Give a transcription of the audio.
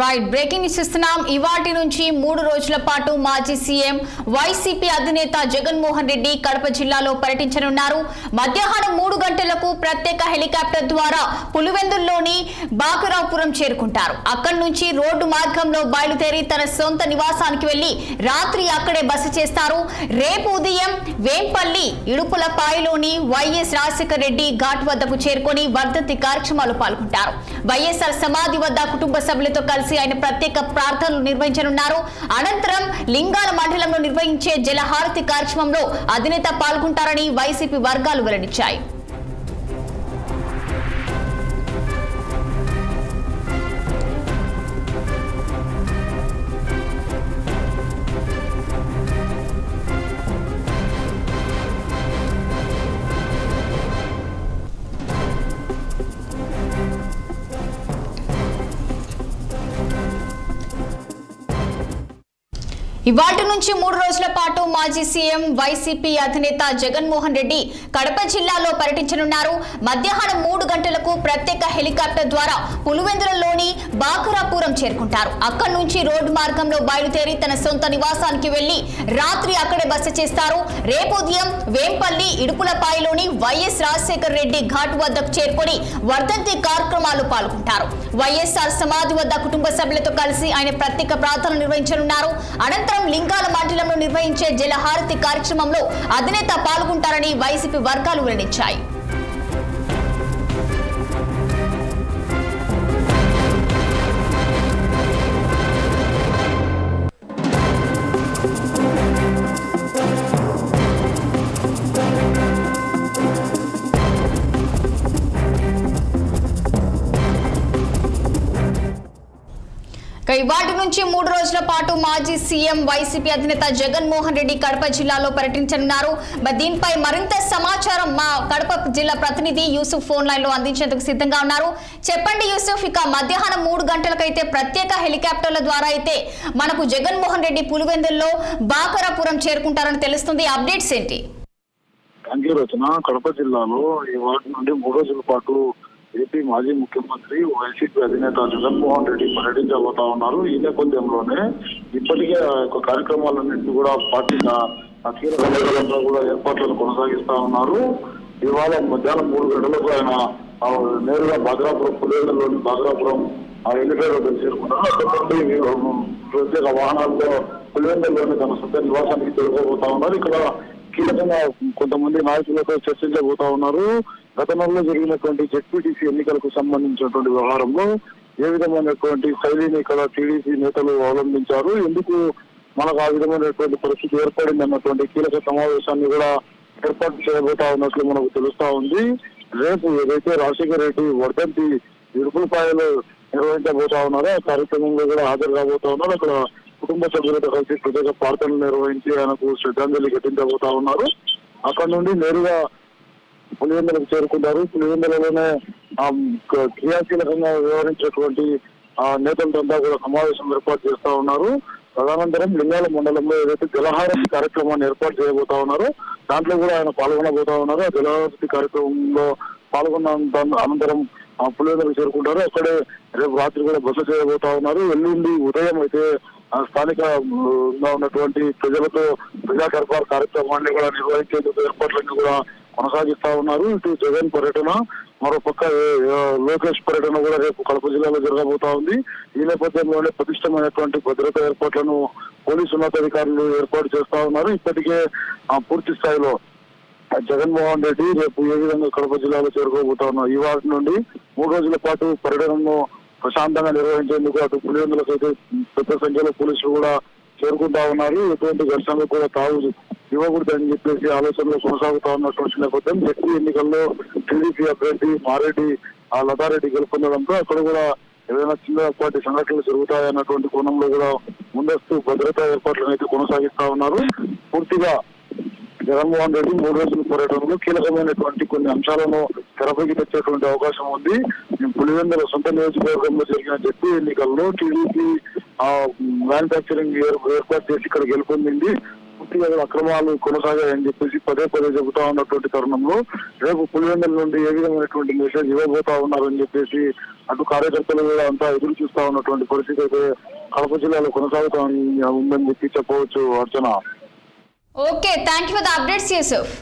Right breaking news ఇస్తున్నాం ఇవాటి నుంచి మూడు రోజుల పాటు మాజీ సీఎం వైసీపీ అధినేత జగన్మోహన్ రెడ్డి కడప జిల్లాలో పర్యటించనున్నారు. మధ్యాహ్నం మూడు గంటలకు ప్రత్యేక హెలికాప్టర్ ద్వారా పులివెందుల్లోని బాకురావుపురం చేరుకుంటారు. అక్కడి నుంచి రోడ్డు మార్గంలో బయలుదేరి తన సొంత నివాసానికి వెళ్ళి రాత్రి అక్కడే బస చేస్తారు. రేపు ఉదయం వేంపల్లి ఇడుపులపాయలోని వైఎస్ రాజశేఖర రెడ్డి ఘాట్ వద్దకు చేరుకొని వర్ధంతి కార్యక్రమాలు పాల్గొంటారు. వైఎస్ఆర్ సమాధి వద్ద కుటుంబ సభ్యులతో కలిసి ఆయన ప్రత్యేక ప్రార్థనలు నిర్వహించనున్నారు. అనంతరం లింగాల మండలంలో నిర్వహించే జలహారతి కార్యక్రమంలో అధినేత పాల్గొంటారని వైసీపీ వర్గాలు వెల్లడించాయి. ఇవాటి నుంచి మూడు రోజుల పాటు మాజీ సీఎం వైసీపీ అధినేత జగన్మోహన్ రెడ్డి కడప జిల్లాలో పర్యటించనున్నారు. మధ్యాహ్నం మూడు గంటలకు ప్రత్యేక హెలికాప్టర్ ద్వారా పులివెందులలోని బాకురాపురం చేరుకుంటారు. అక్కడి నుంచి రోడ్డు మార్గంలో బయలుదేరి తన సొంత నివాసానికి వెళ్ళి రాత్రి అక్కడే బస చేస్తారు. రేపు ఉదయం వేంపల్లి ఇడుపులపాయలోని వైఎస్ రాజశేఖర రెడ్డి ఘాట్ వద్దకు చేరుకొని వర్ధంతి కార్యక్రమాలు పాల్గొంటారు. వైఎస్ఆర్ సమాధి వద్ద కుటుంబ సభ్యులతో కలిసి ఆయన ప్రత్యేక ప్రార్థనలు నిర్వహించనున్నారు. అనంతరం లింగాల మండలంలో నిర్వహించే జలహారతి కార్యక్రమంలో అధినేత పాల్గొంటారని వైసీపీ వర్గాలు వెల్లడించాయి. ఇవాటి నుంచి మూడు రోజుల పాటు మాజీ సీఎం వైసీపీ అధినేత జగన్మోహన్ రెడ్డి కడప జిల్లాలో పర్యటించనున్నారు. దీనిపై మరింత సమాచారం మా కడప జిల్లా ప్రతినిధి యూసుఫ్ ఫోన్ లైన్లో అందించేందుకు సిద్ధంగా ఉన్నారు. చెప్పండి యూసుఫ్ ఇక మధ్యాహ్నం మూడు గంటలకైతే ప్రత్యేక హెలికాప్టర్ల ద్వారా అయితే మనకు జగన్మోహన్ రెడ్డి పులివెందుల్లో బాకరాపురం చేరుకుంటారని తెలుస్తుంది. అప్డేట్స్ ఏంటి? థ్యాంక్ యూ రచన. కడప జిల్లాలో ఈ వాటి నుండి మూడు రోజుల పాటు ఏపీ మాజీ ముఖ్యమంత్రి వైసీపీ అధినేత జగన్మోహన్ రెడ్డి పర్యటించబోతా ఉన్నారు. ఈ నేపథ్యంలోనే ఇప్పటికే ఆ యొక్క కార్యక్రమాలన్నింటినీ కూడా పార్టీ కీలకంలో కూడా ఏర్పాట్లను కొనసాగిస్తా ఉన్నారు. ఇవాళ మధ్యాహ్నం మూడు గంటలకు ఆయన నేరుగా బాగ్రాపురం పులివెందులోని బాగ్రాపురం ఆ ఎలిఫేర్ వద్ద చేరుకున్నారు. అక్కడ నుండి ప్రత్యేక వాహనాలతో పులివెందులోని తన సొంత నివాసానికి చేరుకోబోతా ఉన్నారు. ఇక్కడ కీలకంగా కొంతమంది నాయకులతో చర్చించబోతా ఉన్నారు. గతంలో జరిగినటువంటి జెడ్పీటీసీ ఎన్నికలకు సంబంధించినటువంటి వ్యవహారంలో ఏ విధమైనటువంటి శైలిని ఇక్కడ టీడీపీ నేతలు అవలంబించారు? ఎందుకు మనకు ఆ విధమైనటువంటి పరిస్థితి ఏర్పడింది అన్నటువంటి కీలక సమావేశాన్ని కూడా ఏర్పాటు చేయబోతా ఉన్నట్లు మనకు తెలుస్తా ఉంది. రేపు ఏదైతే రాజశేఖర రెడ్డి వర్ధంతి ఇరుపులపాయలు నిర్వహించబోతా ఉన్నారో ఆ కార్యక్రమంలో కూడా హాజరు కాబోతా ఉన్నారు. అక్కడ కుటుంబ సభ్యులతో కలిసి ప్రత్యేక ప్రార్థనలు నిర్వహించి ఆయనకు శ్రద్ధాంజలి ఘటించబోతా ఉన్నారు. అక్కడ నుండి నేరుగా పులివెందులకు చేరుకుంటారు పులివెందులలోనే క్రియాశీలకంగా వ్యవహరించినటువంటి ఆ నేతలతో కూడా సమావేశం ఏర్పాటు చేస్తా ఉన్నారు. తదనంతరం లింగాల మండలంలో ఏదైతే జలహారతి కార్యక్రమాన్ని ఏర్పాటు చేయబోతా ఉన్నారో దాంట్లో కూడా ఆయన పాల్గొనబోతా ఉన్నారు. ఆ జలహారతి కార్యక్రమంలో పాల్గొన్న అనంతరం ఆ పులివెందులకు చేరుకుంటారు. అక్కడే రేపు రాత్రి కూడా బస చేయబోతా ఉన్నారు. ఎల్లుండి ఉదయం అయితే ఆ స్థానిక ఉన్నటువంటి ప్రజలతో ప్రజా కార్యక్రమాన్ని కూడా నిర్వహించేందుకు ఏర్పాట్లన్నీ కూడా కొనసాగిస్తా ఉన్నారు. ఇటు జగన్ పర్యటన మరోపక్క లోకేష్ పర్యటన కూడా రేపు కడప జిల్లాలో జరగబోతా ఉంది. ఈ నేపథ్యంలోనే పటిష్టమైనటువంటి భద్రతా ఏర్పాట్లను పోలీసు ఉన్నతాధికారులు ఏర్పాటు చేస్తా ఉన్నారు. ఇప్పటికే ఆ పూర్తి స్థాయిలో జగన్మోహన్ రెడ్డి రేపు ఏ విధంగా కడప జిల్లాలో చేరుకోబోతా ఉన్నారు ఈ వాటి నుండి మూడు రోజుల పాటు పర్యటనను ప్రశాంతంగా నిర్వహించేందుకు అటు పులివెందులకైతే పెద్ద సంఖ్యలో పోలీసులు కూడా చేరుకుంటా ఉన్నారు. ఎటువంటి ఘర్షణలు కూడా తావు ఇవ్వకూడదని చెప్పేసి ఆలోచనలో కొనసాగుతా ఉన్నటువంటి నేపథ్యం జడ్పీ ఎన్నికల్లో టీడీపీ అభ్యర్థి మారెడ్డి ఆ లతారెడ్డి గెలుపొందడంతో అక్కడ కూడా ఏదైనా చిన్నపాటి సంఘటనలు జరుగుతాయన్నటువంటి కోణంలో కూడా ముందస్తు భద్రతా ఏర్పాట్లను అయితే కొనసాగిస్తా ఉన్నారు. పూర్తిగా జగన్మోహన్ రెడ్డి మూడు రోజుల పర్యటనలో కీలకమైనటువంటి కొన్ని అంశాలను తెరపైకి తెచ్చేటువంటి అవకాశం ఉంది. పులివెందుల సొంత నియోజకవర్గంలో జరిగిన జడ్పీ ఎన్నికల్లో టీడీపీ మ్యానుఫ్యాక్చరింగ్ ఏర్పాటు చేసి ఇక్కడ గెలుపొందింది. ఫిర్యాదుల అక్రమాలు కొనసాగాయని చెప్పేసి పదే పదే చెబుతా ఉన్నటువంటి తరుణంలో రేపు పులివెందుల నుండి ఏ విధమైనటువంటి మెసేజ్ ఇవ్వబోతా ఉన్నారని చెప్పేసి అటు కార్యకర్తలు కూడా అంతా ఎదురు చూస్తా ఉన్నటువంటి పరిస్థితి అయితే కడప జిల్లాలో కొనసాగుతా ఉందని చెప్పి చెప్పవచ్చు Archana. Okay thank you for the updates Yusuf